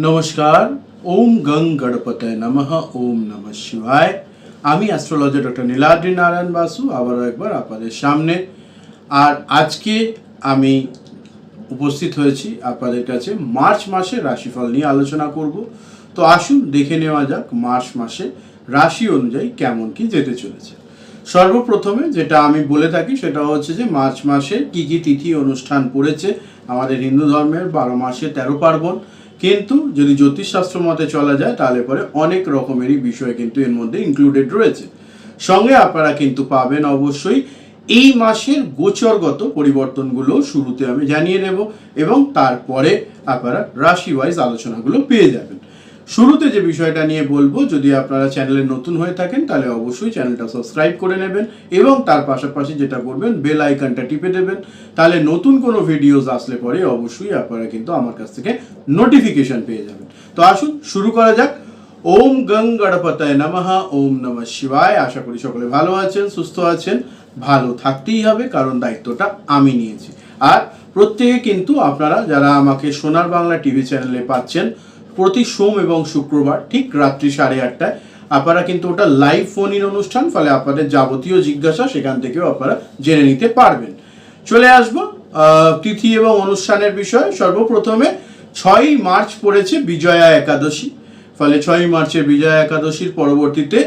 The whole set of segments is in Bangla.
নমস্কার, ওম গং গণপতে নমঃ, ওম নমঃ শিবায়। আমি অ্যাস্ট্রোলজার ডক্টর নীলাদ্রি নারায়ণ বাসু, আবারও একবার আপনাদের সামনে। আর আজকে আমি উপস্থিত হয়েছি আপনাদের কাছে মার্চ মাসে রাশিফল নিয়ে আলোচনা করব। তো আসুন দেখে নেওয়া যাক মার্চ মাসে রাশি অনুযায়ী কেমন কি যেতে চলেছে। সর্বপ্রথমে যেটা আমি বলে থাকি সেটা হচ্ছে যে মার্চ মাসে কি কি তিথি অনুষ্ঠান পড়েছে। আমাদের হিন্দু ধর্মের বারো মাসে তেরো পার্বণ কিন্তু যদি জ্যোতিষশাস্ত্র মতে চলা যায়, তাহলে পরে অনেক রকমেরই বিষয় কিন্তু এর মধ্যে ইনক্লুডেড রয়েছে। সঙ্গে আপনারা কিন্তু পাবেন অবশ্যই এই মাসের গোচরগত পরিবর্তনগুলো শুরুতে আমি জানিয়ে দেব এবং তারপরে আপনারা রাশি ওয়াইজ আলোচনাগুলো পেয়ে যাবেন। শুরুতে যে বিষয়টা নিয়ে বলব, যদি আপনারা চ্যানেলে নতুন হয়ে থাকেন, তাহলে অবশ্যই চ্যানেলটা সাবস্ক্রাইব করে নেবেন এবং তার পাশাপাশি যেটা করবেন, বেল আইকনটা টিপে দেবেন। তাহলে নতুন কোনো ভিডিওস আসলে পরে অবশ্যই আপনারা কিন্তু আমার কাছ থেকে নোটিফিকেশন পেয়ে যাবেন। তো আসুন, শুরু করা যাক। ওম গং গণপতায় নমঃ, ওম নমঃ শিবায়। আশা করি সকলে ভালো আছেন, সুস্থ আছেন। ভালো থাকতেই হবে, কারণ দায়িত্বটা আমি নিয়েছি। আর প্রত্যেকে কিন্তু আপনারা যারা আমাকে সোনার বাংলা টিভি চ্যানেলে পাচ্ছেন প্রতি সোম এবং শুক্রবার, ঠিক রাত্রি সাড়ে আটটায়। আপনারা কিন্তু ওটা লাইভ ফোন ইন অনুষ্ঠান, ফলে আপনাদের যাবতীয় জিজ্ঞাসা সেখান থেকেও আপনারা জেনে নিতে পারবেন। চলে আসব তিথি এবং অনুষ্ঠানের বিষয়ে। সর্বপ্রথমে ছয়ই মার্চ পড়েছে বিজয়া একাদশী। ফলে ছয়ই মার্চের বিজয়া একাদশীর পরবর্তীতে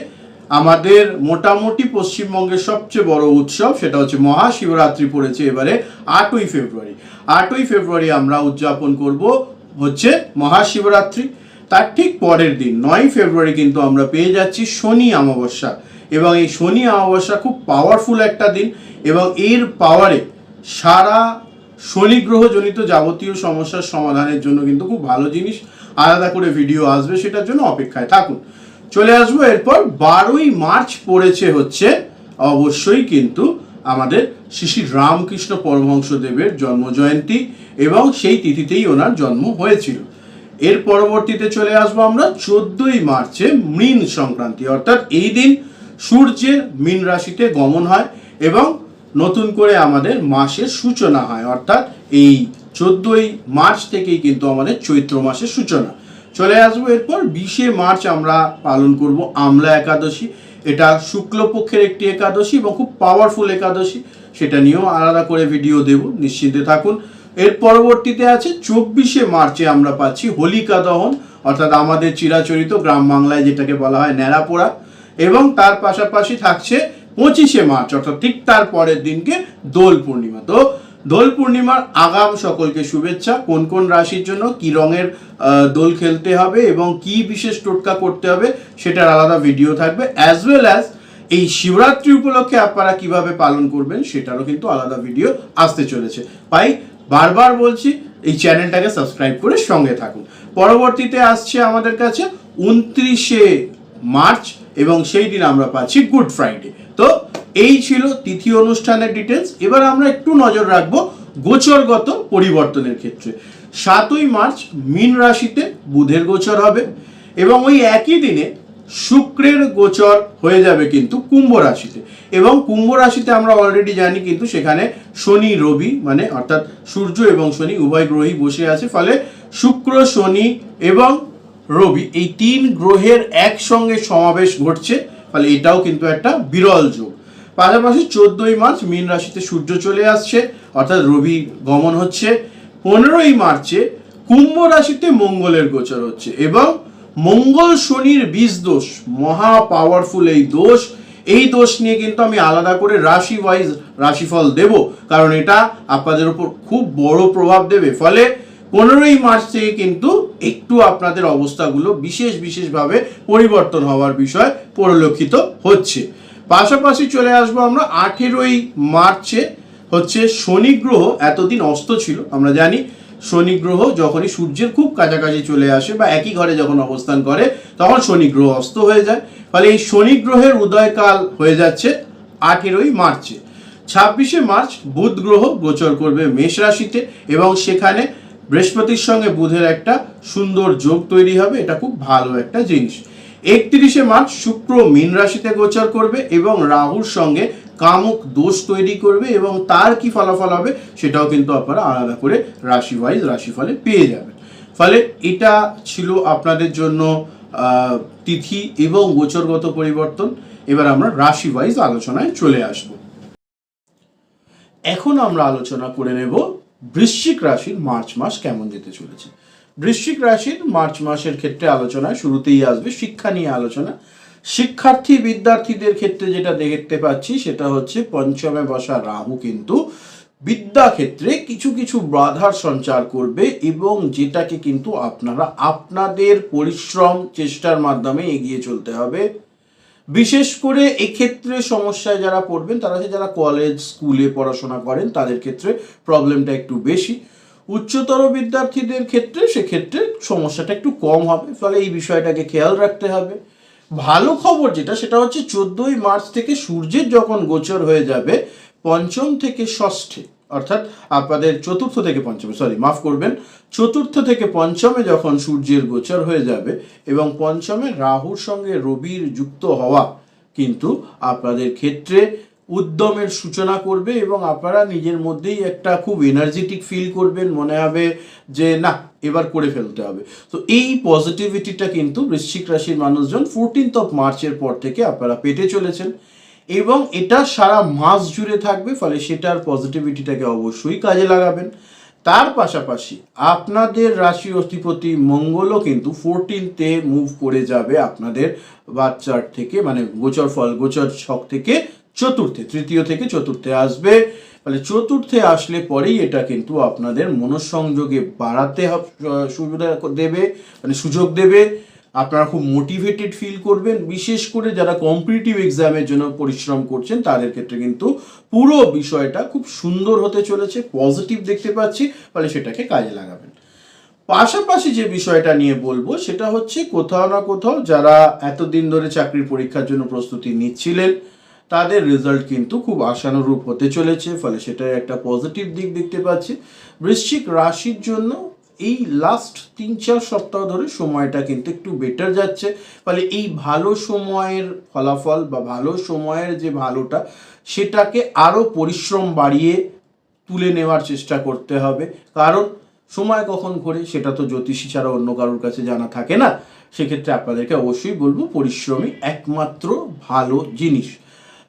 আমাদের মোটামুটি পশ্চিমবঙ্গের সবচেয়ে বড় উৎসব, সেটা হচ্ছে মহাশিবরাত্রি পড়েছে এবারে আটই ফেব্রুয়ারি। আটই ফেব্রুয়ারি আমরা উদযাপন করব হচ্ছে মহাশিবরাত্রি। তার ঠিক পরের দিন নয় ফেব্রুয়ারি কিন্তু আমরা পেয়ে যাচ্ছি শনি অমাবস্যা। এবং এই শনি অমাবস্যা খুব পাওয়ারফুল একটা দিন এবং এর পাওয়ারে সারা শনি গ্রহজনিত যাবতীয় সমস্যার সমাধানের জন্য কিন্তু খুব ভালো জিনিস। আলাদা করে ভিডিও আসবে, সেটার জন্য অপেক্ষায় থাকুন। চলে আসব, এরপর বারোই মার্চ পড়েছে হচ্ছে, অবশ্যই কিন্তু আমাদের শ্রী রামকৃষ্ণ পরমহংস দেবের জন্ম জয়ন্তী এবং সেই তিথিতেই ওনার জন্ম হয়েছিল। এর পরবর্তীতে চলে আসব আমরা চোদ্দই মার্চে মৃণ সংক্রান্তি, অর্থাৎ এই দিন সূর্যের মীন রাশিতে গমন হয় এবং নতুন করে আমাদের মাসের সূচনা হয়, অর্থাৎ এই চোদ্দই মার্চ থেকেই কিন্তু আমাদের চৈত্র মাসের সূচনা। চলে আসব এরপর বিশে মার্চ আমরা পালন করব আমলা একাদশী। এটা শুক্লপক্ষের একটি একাদশী এবং খুব পাওয়ারফুল একাদশী, সেটা নিয়েও আলাদা করে ভিডিও দেব, নিশ্চিন্তে থাকুন। এর পরবর্তীতে আছে, চব্বিশে মার্চে আমরা পাচ্ছি হোলিকা দহন, অর্থাৎ আমাদের চিরাচরিত গ্রাম বাংলায় যেটাকে বলা হয় ন্যাড়াপোড়া। এবং তার পাশাপাশি থাকছে পঁচিশে মার্চ, অর্থাৎ ঠিক তার পরের দিনকে দোল পূর্ণিমা। তো দোল পূর্ণিমার আগাম সকলকে শুভেচ্ছা। কোন কোন রাশির জন্য কি রঙের দোল খেলতে হবে এবং কি বিশেষ টোটকা করতে হবে সেটার আলাদা ভিডিও থাকবে অ্যাজ ওয়েল অ্যাজ এই শিবরাত্রি উপলক্ষে আপনারা কীভাবে পালন করবেন সেটারও কিন্তু আলাদা ভিডিও আসতে চলেছে। তাই বারবার বলছি, এই চ্যানেলটাকে সাবস্ক্রাইব করে সঙ্গে থাকুন। পরবর্তীতে আসছে আমাদের কাছে উনত্রিশে মার্চ এবং সেই দিন আমরা পাচ্ছি গুড ফ্রাইডে তো এই ছিল তিথি অনুষ্ঠানের ডিটেলস এবার আমরা একটু নজর রাখব গোচরগত পরিবর্তনের ক্ষেত্রে। সাতই মার্চ মীন রাশিতে বুধের গোচর হবে এবং ওই একই দিনে শুক্রের গোচর হয়ে যাবে কিন্তু কুম্ভ রাশিতে। এবং কুম্ভ রাশিতে আমরা অলরেডি জানি কিন্তু সেখানে শনি, রবি মানে অর্থাৎ সূর্য এবং শনি উভয় গ্রহই বসে আছে। ফলে শুক্র, শনি এবং রবি এই তিন গ্রহের একসঙ্গে সমাবেশ ঘটছে। ফলে এটাও কিন্তু একটা বিরল যোগ। পাশাপাশি চোদ্দই মার্চ মীন রাশিতে সূর্য চলে আসছে, অর্থাৎ রবি গমন হচ্ছে। পনেরোই মার্চে কুম্ভ রাশিতে মঙ্গলের গোচর হচ্ছে এবং মঙ্গল শনির বীজ দোষ, মহা পাওয়ারফুল এই দোষ এই দোষ নিয়ে কিন্তু আমি আলাদা করে রাশি ওয়াইজ রাশিফল দেব, কারণ এটা আপনাদের উপর খুব বড় প্রভাব দেবে। ফলে পনেরোই মার্চ থেকে কিন্তু একটু আপনাদের অবস্থাগুলো বিশেষ বিশেষভাবে পরিবর্তন হওয়ার বিষয় পরিলক্ষিত হচ্ছে। পাশাপাশি চলে আসব আমরা আঠেরোই মার্চে হচ্ছে শনি গ্রহ এতদিন অস্ত ছিল, আমরা জানি শনি গ্রহ যখনই সূর্যের খুব কাছাকাছি চলে আসে বা একই ঘরে যখন অবস্থান করে, তখন শনি গ্রহ অস্ত হয়ে যায়। ফলে এই শনি গ্রহের উদয়কাল হয়ে যাচ্ছে আঠেরোই মার্চে। ছাব্বিশে মার্চ বুধ গ্রহ গোচর করবে মেষ রাশিতে এবং সেখানে বৃহস্পতির সঙ্গে বুধের একটা সুন্দর যোগ তৈরি হবে, এটা খুব ভালো একটা জিনিস। একত্রিশে মার্চ শুক্র মীন রাশিতে গোচর করবে এবং রাহুর সঙ্গে কামুক দোষ তৈরি করবে এবং তার কি ফলাফল হবে সেটাও কিন্তু আপনারা আলাদা করে রাশি ওয়াইজ রাশিফলে পেয়ে যাবেন। ফলে এটা ছিল আপনাদের জন্য তিথি এবং গোচরগত পরিবর্তন। এবার আমরা রাশি ওয়াইজ আলোচনায় চলে আসব। এখন আমরা আলোচনা করে নেব বৃশ্চিক রাশির মার্চ মাস কেমন যেতে চলেছে। বৃশ্চিক রাশির মার্চ মাসের ক্ষেত্রে আলোচনায় শুরুতেই আসবে শিক্ষা নিয়ে আলোচনা। শিক্ষার্থী, বিদ্যার্থীদের ক্ষেত্রে যেটা দেখতে পাচ্ছি সেটা হচ্ছে পঞ্চমে বসা রাহু কিন্তু বিদ্যা ক্ষেত্রে কিছু কিছু বাধার সঞ্চার করবে এবং যেটাকে কিন্তু আপনারা, আপনাদের পরিশ্রম চেষ্টার মাধ্যমে এগিয়ে চলতে হবে। বিশেষ করে এক্ষেত্রে সমস্যায় যারা পড়বেন, তারা যারা কলেজ স্কুলে পড়াশোনা করেন, তাদের ক্ষেত্রে প্রবলেমটা একটু বেশি। উচ্চতর বিদ্যার্থীদের ক্ষেত্রে সেক্ষেত্রে সমস্যাটা একটু কম হবে, ফলে এই বিষয়টাকে খেয়াল রাখতে হবে। ভালো খবর যেটা, সেটা হচ্ছে চোদ্দোই মার্চ থেকে সূর্যের যখন গোচর হয়ে যাবে, পঞ্চম থেকে ষষ্ঠে, অর্থাৎ আপনাদের চতুর্থ থেকে পঞ্চমে সরি মাফ করবেন, চতুর্থ থেকে পঞ্চমে যখন সূর্যের গোচর হয়ে যাবে এবং পঞ্চমে রাহুর সঙ্গে রবির যুক্ত হওয়া কিন্তু আপনাদের ক্ষেত্রে উদ্যমের সূচনা করবে এবং আপনারা নিজের মধ্যেই একটা খুব এনার্জেটিক ফিল করবেন, মনে হবে যে, না, এবার করে ফেলতে হবে। তো এই পজিটিভিটিটা কিন্তু বৃশ্চিক রাশির মানুষজন ফোরটিন্থ অফ মার্চের পর থেকে আপনারা পেটে চলেছেন এবং এটা সারা মাস জুড়ে থাকবে, ফলে সেটার পজিটিভিটিটাকে অবশ্যই কাজে লাগাবেন। তার পাশাপাশি আপনাদের রাশি অধিপতি মঙ্গলও কিন্তু ফোরটিনতে মুভ করে যাবে আপনাদের বাচ্চার থেকে মানে গোচর ফল, গোচর ছক থেকে চতুর্থে, তৃতীয় থেকে চতুর্থে আসবে। ফলে চতুর্থে আসলে পরেই এটা কিন্তু আপনাদের মনঃসংযোগে বাড়াতে সুবিধা দেবে মানে সুযোগ দেবে। আপনারা খুব মোটিভেটেড ফিল করবেন। বিশেষ করে যারা কম্পিটিটিভ এক্সামের জন্য পরিশ্রম করছেন, তাদের ক্ষেত্রে কিন্তু পুরো বিষয়টা খুব সুন্দর হতে চলেছে পজিটিভ দেখতে পাচ্ছি, ফলে সেটাকে কাজে লাগাবেন। পাশাপাশি যে বিষয়টা নিয়ে বলব, সেটা হচ্ছে কোথাও না কোথাও যারা এতদিন ধরে চাকরির পরীক্ষার জন্য প্রস্তুতি নিচ্ছিলেন তাদের রেজাল্ট কিন্তু খুব আশানুরূপ হতে চলেছে, ফলে সেটার একটা পজিটিভ দিক দেখতে পাচ্ছি। বৃশ্চিক রাশির জন্য এই লাস্ট তিন চার সপ্তাহ ধরে সময়টা কিন্তু একটু বেটার যাচ্ছে, ফলে এই ভালো সময়ের ফলাফল বা ভালো সময়ের যে ভালোটা, সেটাকে আরও পরিশ্রম বাড়িয়ে তুলে নেওয়ার চেষ্টা করতে হবে। কারণ সময় কখন ঘোরে সেটা তো জ্যোতিষী ছাড়া অন্য কারোর কাছে জানা থাকে না। সেক্ষেত্রে আপনাদেরকে অবশ্যই বলব, পরিশ্রমই একমাত্র ভালো জিনিস।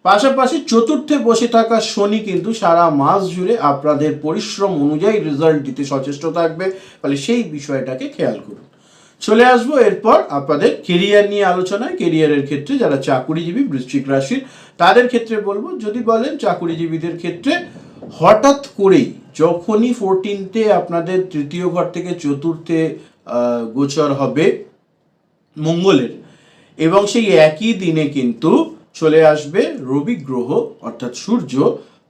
পাশাপাশি চতুর্থে বসে থাকা শনি কিন্তু সারা মাস জুড়ে আপনাদের পরিশ্রম অনুযায়ী রেজাল্ট দিতে সচেষ্ট থাকবে। ফলে সেই বিষয়টাকে খেয়াল করুন। চলে আসব এরপর আপনাদের কেরিয়ার নিয়ে আলোচনায়। কেরিয়ারের ক্ষেত্রে যারা চাকুরিজীবী বৃশ্চিক রাশির, তাদের ক্ষেত্রে বলব, যদি বলেন চাকুরিজীবীদের ক্ষেত্রে হঠাৎ করেই যখনই ফোরটিনতে আপনাদের তৃতীয় ঘর থেকে চতুর্থে গোচর হবে মঙ্গলের, এবং সেই একই দিনে কিন্তু চলে আসবে রবি গ্রহ, অর্থাৎ সূর্য,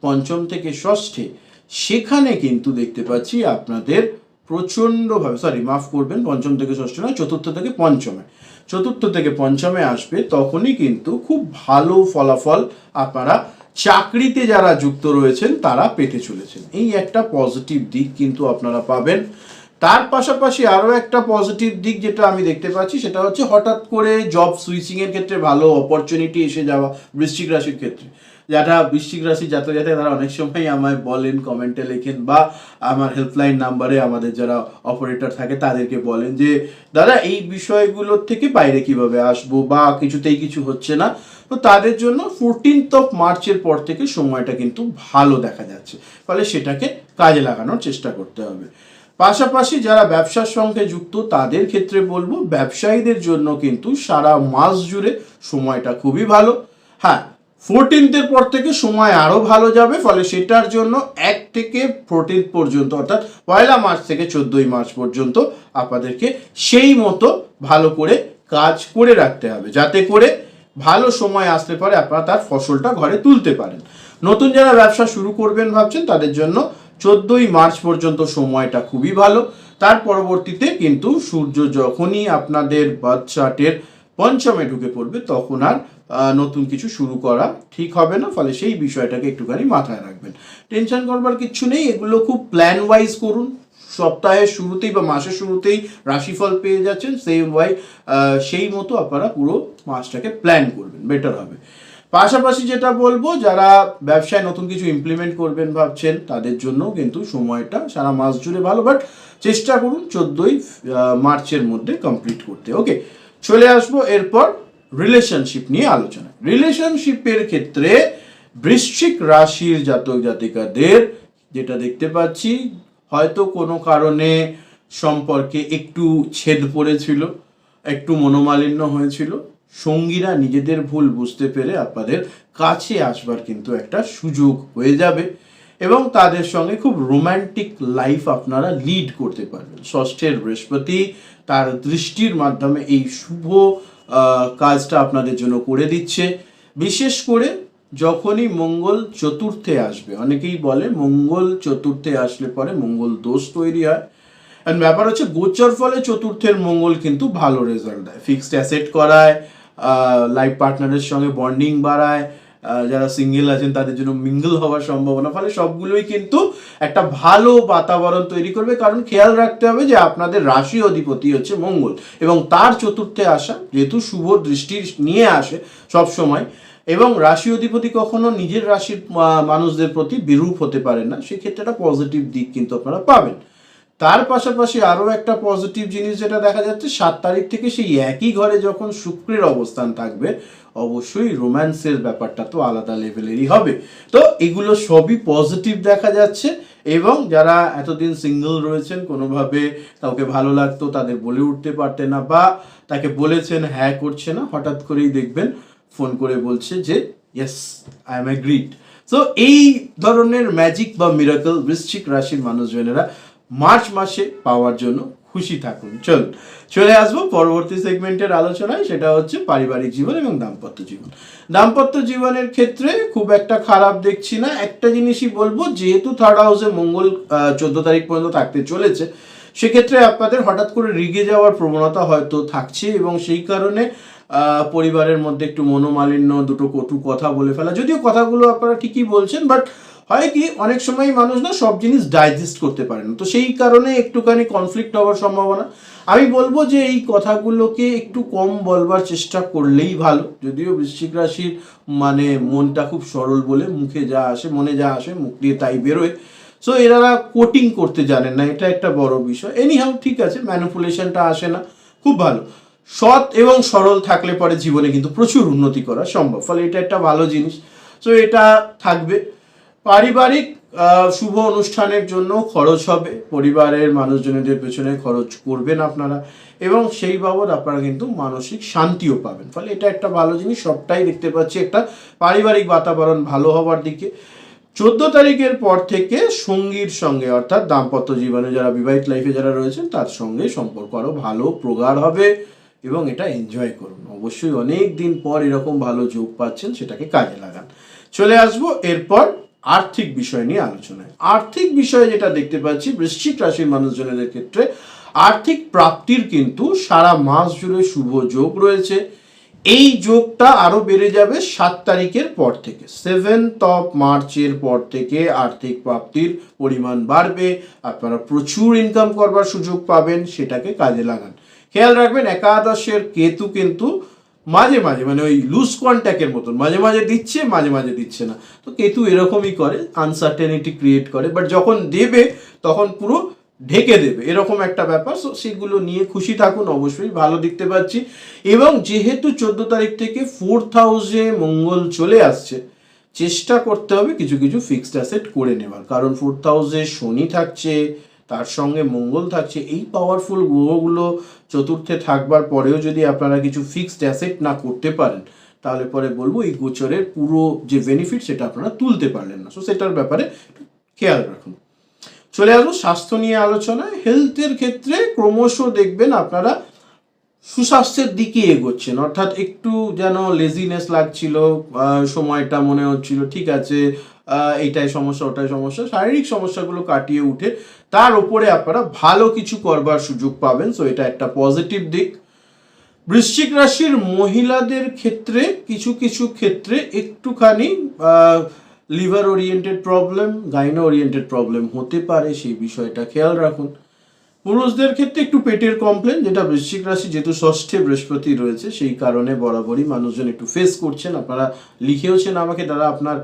পঞ্চম থেকে ষষ্ঠে। সেখানে কিন্তু দেখতে পাচ্ছি আপনাদের প্রচণ্ডভাবে সরি মাফ করবেন, পঞ্চম থেকে ষষ্ঠ নয়, চতুর্থ থেকে পঞ্চমে। চতুর্থ থেকে পঞ্চমে আসবে, তখনই কিন্তু খুব ভালো ফলাফল আপনারা চাকরিতে যারা যুক্ত রয়েছেন, তারা পেতে চলেছেন। এই একটা পজিটিভ দিক কিন্তু আপনারা পাবেন। তার পাশাপাশি আরও একটা পজিটিভ দিক যেটা আমি দেখতে পাচ্ছি, সেটা হচ্ছে হঠাৎ করে জব সুইচিংয়ের ক্ষেত্রে ভালো অপরচুনিটি এসে যাওয়া বৃশ্চিক রাশির ক্ষেত্রে। যারা বৃশ্চিক রাশি জাতক জাতক তারা অনেক সময় আমায় বলেন কমেন্টে লেখেন বা আমার হেল্পলাইন নাম্বারে আমাদের যারা অপারেটর থাকে, তাদেরকে বলেন যে, দাদা, এই বিষয়গুলোর থেকে বাইরে কীভাবে আসব বা কিছুতেই কিছু হচ্ছে না। তো তাদের জন্য ফোরটিনথ অফ মার্চের পর থেকে সময়টা কিন্তু ভালো দেখা যাচ্ছে। ফলে সেটাকে কাজে লাগানোর চেষ্টা করতে হবে। পাশাপাশি যারা ব্যবসার সঙ্গে যুক্ত, তাদের ক্ষেত্রে বলব ব্যবসায়ীদের জন্য কিন্তু সারা মাস জুড়ে সময়টা খুবই ভালো। হ্যাঁ ফোরটিনথের পর থেকে সময় আরও ভালো যাবে, ফলে সেটার জন্য এক থেকে ফোরটিন্থ পর্যন্ত, অর্থাৎ পয়লা মার্চ থেকে চোদ্দোই মার্চ পর্যন্ত আপনাদেরকে সেই মতো ভালো করে কাজ করে রাখতে হবে, যাতে করে ভালো সময় আসতে পারে, আপনারা তার ফসলটা ঘরে তুলতে পারেন। নতুন যারা ব্যবসা শুরু করবেন ভাবছেন, তাদের জন্য চোদ্দোই মার্চ পর্যন্ত সময়টা খুবই ভালো। তার পরবর্তীতে কিন্তু সূর্য যখনই আপনাদের বার্থ চার্টের পঞ্চমে ঢুকে পড়বে, তখন আর নতুন কিছু শুরু করা ঠিক হবে না, ফলে সেই বিষয়টাকে একটুখানি মাথায় রাখবেন। টেনশন করবার কিচ্ছু নেই, এগুলো খুব প্ল্যান ওয়াইজ করুন। সপ্তাহের শুরুতেই বা মাসের শুরুতেই রাশিফল পেয়ে যাচ্ছেন সেই ওয়াই সেই মতো আপনারা পুরো মাসটাকে প্ল্যান করবেন বেটার হবে। পাশাপাশি যেটা বলব, যারা ব্যবসায় নতুন কিছু ইমপ্লিমেন্ট করবেন ভাবছেন, তাদের জন্য কিন্তু সময়টা সারা মাস জুড়ে ভালো বাট চেষ্টা করুন চোদ্দোই মার্চের মধ্যে কমপ্লিট করতে। ওকে চলে আসব এরপর রিলেশনশিপ নিয়ে আলোচনা রিলেশনশিপের ক্ষেত্রে বৃশ্চিক রাশির জাতক জাতিকাদের, যেটা দেখতে পাচ্ছি, হয়তো কোনো কারণে সম্পর্কে একটু ছেদ পড়েছিল, একটু মনোমালিন্য হয়েছিল সঙ্গীরা নিজেদের ভুল বুঝতে পেরে আপনাদের কাছে আসবার কিন্তু একটা সুযোগ হয়ে যাবে এবং তাদের সঙ্গে খুব রোম্যান্টিক লাইফ আপনারা লিড করতে পারবেন। ষষ্ঠের বৃহস্পতি তার দৃষ্টির মাধ্যমে এই শুভ কাজটা আপনাদের জন্য করে দিচ্ছে। বিশেষ করে যখনই মঙ্গল চতুর্থে আসবে, অনেকেই বলে মঙ্গল চতুর্থে আসলে পরে মঙ্গল দোষ তৈরি হয়। ব্যাপার হচ্ছে গোচর ফলে চতুর্থের মঙ্গল কিন্তু ভালো রেজাল্ট দেয়। ফিক্সড অ্যাসেট করায় লাইফ পার্টনারের সঙ্গে বন্ডিং বাড়ায় যারা সিঙ্গেল আছেন তাদের জন্য মিঙ্গল হওয়ার সম্ভাবনা। ফলে সবগুলোই কিন্তু একটা ভালো বাতাবরণ তৈরি করবে। কারণ খেয়াল রাখতে হবে যে আপনাদের রাশি অধিপতি হচ্ছে মঙ্গল এবং তার চতুর্থে আসা যেহেতু শুভ দৃষ্টি নিয়ে আসে সব সময় এবং রাশি অধিপতি কখনো নিজের রাশির মানুষদের প্রতি বিরূপ হতে পারে না। সেক্ষেত্রে একটা পজিটিভ দিক কিন্তু আপনারা পাবেন। তার পাশাপাশি আরও একটা পজিটিভ জিনিস যেটা দেখা যাচ্ছে, সাত তারিখ থেকে সেই একই ঘরে যখন শুক্রের অবস্থান থাকবে, অবশ্যই রোম্যান্সের ব্যাপারটা তো আলাদা লেভেলেরই হবে। তো এগুলো সবই পজিটিভ দেখা যাচ্ছে এবং যারা এতদিন সিঙ্গেল রয়েছেন, কোনোভাবে কাউকে ভালো লাগতো তাদের বলে উঠতে পারতেন না বা তাকে বলেছেন হ্যাঁ করছে না। হঠাৎ করেই দেখবেন ফোন করে বলছে যে yes I am agreed so এই ধরনের ম্যাজিক বা মিরাকল বৃশ্চিক রাশির মানুষজনেরা মার্চ মাসে পাওয়ার জন্য খুশি থাকুন। চল, চলে আসব পরবর্তী সেগমেন্টের আলোচনায়, সেটা হচ্ছে পারিবারিক জীবন এবং দাম্পত্য জীবন। দাম্পত্য জীবনের ক্ষেত্রে খুব একটা খারাপ দেখছি না। একটা জিনিসই বলব, যেহেতু থার্ড হাউসে মঙ্গল চোদ্দ তারিখ পর্যন্ত থাকতে চলেছে, সেক্ষেত্রে আপনাদের হঠাৎ করে রিগে যাওয়ার প্রবণতা হয়তো থাকছে এবং সেই কারণে পরিবারের মধ্যে একটু মনোমালিন্য, দুটো কটু কথা বলে ফেলা। যদিও কথাগুলো আপনারা ঠিকই বলছেন বাট হয় কি, অনেক সময় মানুষ না সব জিনিস ডাইজেস্ট করতে পারে না। তো সেই কারণে একটুখানি কনফ্লিক্ট হওয়ার সম্ভাবনা। আমি বলব যে এই কথাগুলোকে একটু কম বলবার চেষ্টা করলেই ভালো। যদিও বৃশ্চিক রাশির মানে মনটা খুব সরল বলে মুখে যা আসে, মনে যা আসে, মুখ দিয়ে তাই বেরোয়। সো এনারা কোটিং করতে জানেন না, এটা একটা বড় বিষয়। এনি এনিহাও ঠিক আছে ম্যানিপুলেশনটা আসে না, খুব ভালো। সৎ এবং সরল থাকলে পরে জীবনে কিন্তু প্রচুর উন্নতি করা সম্ভব। ফলে এটা একটা ভালো জিনিস। সো এটা থাকবে। পারিবারিক শুভ অনুষ্ঠানের জন্য খরচ হবে। পরিবারের মানুষজনদের পেছনে খরচ করবেন আপনারা এবং সেই বাবদ আপনারা কিন্তু মানসিক শান্তিও পাবেন। ফলে এটা একটা ভালো জিনিস, সবটাই দেখতে পাচ্ছি একটা পারিবারিক বাতাবরণ ভালো হওয়ার দিকে। চোদ্দ তারিখের পর থেকে সঙ্গীর সঙ্গে, অর্থাৎ দাম্পত্য জীবনে যারা বিবাহিত লাইফে যারা রয়েছেন, তার সঙ্গে সম্পর্ক আরও ভালো প্রগাঢ় হবে এবং এটা এনজয় করুন। অবশ্যই অনেক দিন পর এরকম ভালো যোগ পাচ্ছেন, সেটাকে কাজে লাগান। চলে আসব, এরপর আর্থিক বিষয় নিয়ে আলোচনায়। আর্থিক বিষয়ে যেটা দেখতে পাচ্ছি, বৃশ্চিক রাশির মানুষজনের ক্ষেত্রে আর্থিক প্রাপ্তির কিন্তু সারা মাস জুড়ে শুভ যোগ রয়েছে। এই যোগটা আরও বেড়ে যাবে সাত তারিখের পর থেকে। সেভেন্থ অফ মার্চের পর থেকে আর্থিক প্রাপ্তির পরিমাণ বাড়বে। আপনারা প্রচুর ইনকাম করবার সুযোগ পাবেন, সেটাকে কাজে লাগান। খেয়াল রাখবেন, একাদশের কেতু কিন্তু মাঝে মাঝে মানে ওই লুজ কন্ট্যাক্টের মতন, মাঝে মাঝে দিচ্ছে, মাঝে মাঝে দিচ্ছে না। তো কেতু এরকমই করে আনসার্টেনিটি ক্রিয়েট করে বাট যখন দেবে, তখন পুরো ঢেকে দেবে। এরকম একটা ব্যাপার সো সেগুলো নিয়ে খুশি থাকুন অবশ্যই, ভালো দেখতে পাচ্ছি। এবং যেহেতু চোদ্দ তারিখ থেকে ফোর্থ হাউসে মঙ্গল চলে আসছে, চেষ্টা করতে হবে কিছু কিছু ফিক্সড অ্যাসেট করে নেওয়ার। কারণ ফোর্থ হাউসে শনি থাকছে তার সঙ্গে মঙ্গল থাকছে। এই পাওয়ারফুল গ্রহগুলো চতুর্থে থাকবার পরেও যদি আপনারা কিছু ফিক্সড অ্যাসেট না করতে পারেন, তাহলে পরে বলব এই গোচরের পুরো যে বেনিফিট সেটা আপনারা তুলতে পারলেন না। সো সেটার ব্যাপারে খেয়াল রাখুন। চলে আসব স্বাস্থ্য নিয়ে আলোচনায়। হেলথের ক্ষেত্রে ক্রমশ দেখবেন আপনারা সুস্বাস্থ্যের দিকে এগোচ্ছেন। অর্থাৎ একটু যেন লেজিনেস লাগছিল সময়টা মনে হচ্ছিল, ঠিক আছে এইটাই সমস্যা, ওটাই সমস্যা, শারীরিক সমস্যাগুলো কাটিয়ে উঠে তার উপরে আপনারা ভালো কিছু করবার সুযোগ পাবেন। সো এটা একটা পজিটিভ দিক। বৃশ্চিক রাশির মহিলাদের ক্ষেত্রে, কিছু কিছু ক্ষেত্রে একটুখানি liver oriented problem gyno oriented problem হতে পারে, সেই বিষয়টা খেয়াল রাখুন। পুরুষদের ক্ষেত্রে একটু পেটের কমপ্লেন যেটা বৃশ্চিক রাশি যেহেতু ষষ্ঠে বৃহস্পতি রয়েছে, সেই কারণে বরাবরই মানুষজন একটু ফেস করছেন। আপনারা লিখেওছেন আমাকে দাদা আপনার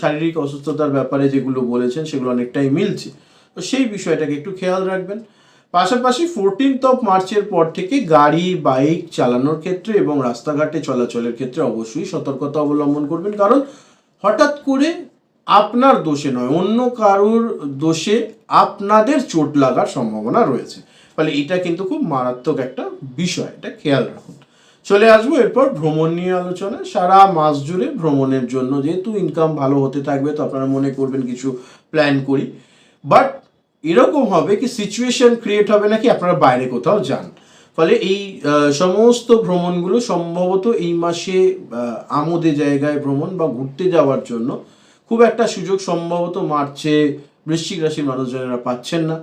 শারীরিক অসুস্থতার ব্যাপারে যেগুলো বলেছেন, সেগুলো অনেকটাই মিলছে। তো সেই বিষয়টাকে একটু খেয়াল রাখবেন। পাশাপাশি ফোরটিন্থ অফ মার্চের পর থেকে গাড়ি বাইক চালানোর ক্ষেত্রে এবং রাস্তাঘাটে চলাচলের ক্ষেত্রে অবশ্যই সতর্কতা অবলম্বন করবেন। কারণ হঠাৎ করে আপনার দোষে নয়, অন্য কারোর দোষে আপনাদের চোট লাগার সম্ভাবনা রয়েছে। ফলে এটা কিন্তু খুব মারাত্মক একটা বিষয়, এটা খেয়াল রাখুন। চলে আসব এরপর ভ্রমণ নিয়ে আলোচনা সারা মাস জুড়ে ভ্রমণের জন্য যেহেতু ইনকাম ভালো হতে থাকবে, তো আপনারা মনে করবেন কিছু প্ল্যান করি। বাট এরকম হবে কি সিচুয়েশন ক্রিয়েট হবে নাকি আপনারা বাইরে কোথাও যান। ফলে এই সমস্ত ভ্রমণগুলো সম্ভবত এই মাসে আমোদে জায়গায় ভ্রমণ বা ঘুরতে যাওয়ার জন্য খুব একটা সুযোগ সম্ভবত মার্চে বৃশ্চিক রাশির মানুষজনেরা পাচ্ছেন না।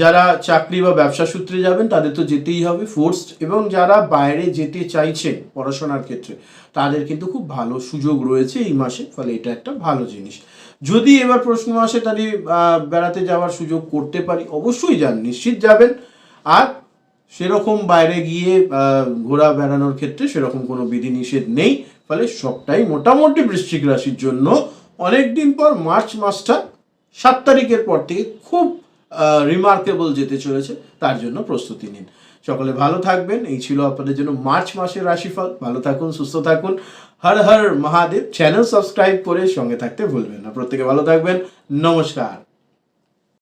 যারা চাকরি বা ব্যবসা সূত্রে যাবেন, তাদের তো যেতেই হবে ফোর্সড এবং যারা বাইরে যেতে চাইছেন পড়াশোনার ক্ষেত্রে, তাদের কিন্তু খুব ভালো সুযোগ রয়েছে এই মাসে, ফলে এটা একটা ভালো জিনিস। যদি এবার প্রশ্ন আসে তাহলে বেড়াতে যাওয়ার সুযোগ করতে পারি, অবশ্যই যান, নিশ্চিত যাবেন। আর সেরকম বাইরে গিয়ে ঘোরা বেড়ানোর ক্ষেত্রে সেরকম কোনো বিধিনিষেধ নেই, ফলে সবটাই মোটামুটি বৃশ্চিক রাশির জন্য অনেক দিন পর মার্চ মাসটা সাত তারিখের পর থেকে খুব রিমার্কেবল যেতে চলেছে, তার জন্য প্রস্তুতি নিন। সকলে ভালো থাকবেন, এই ছিল আপনাদের জন্য মার্চ মাসের রাশিফল। ভালো থাকুন, সুস্থ থাকুন, হর হর মহাদেব চ্যানেল সাবস্ক্রাইব করে সঙ্গে থাকতে ভুলবেন না। প্রত্যেকে ভালো থাকবেন, নমস্কার।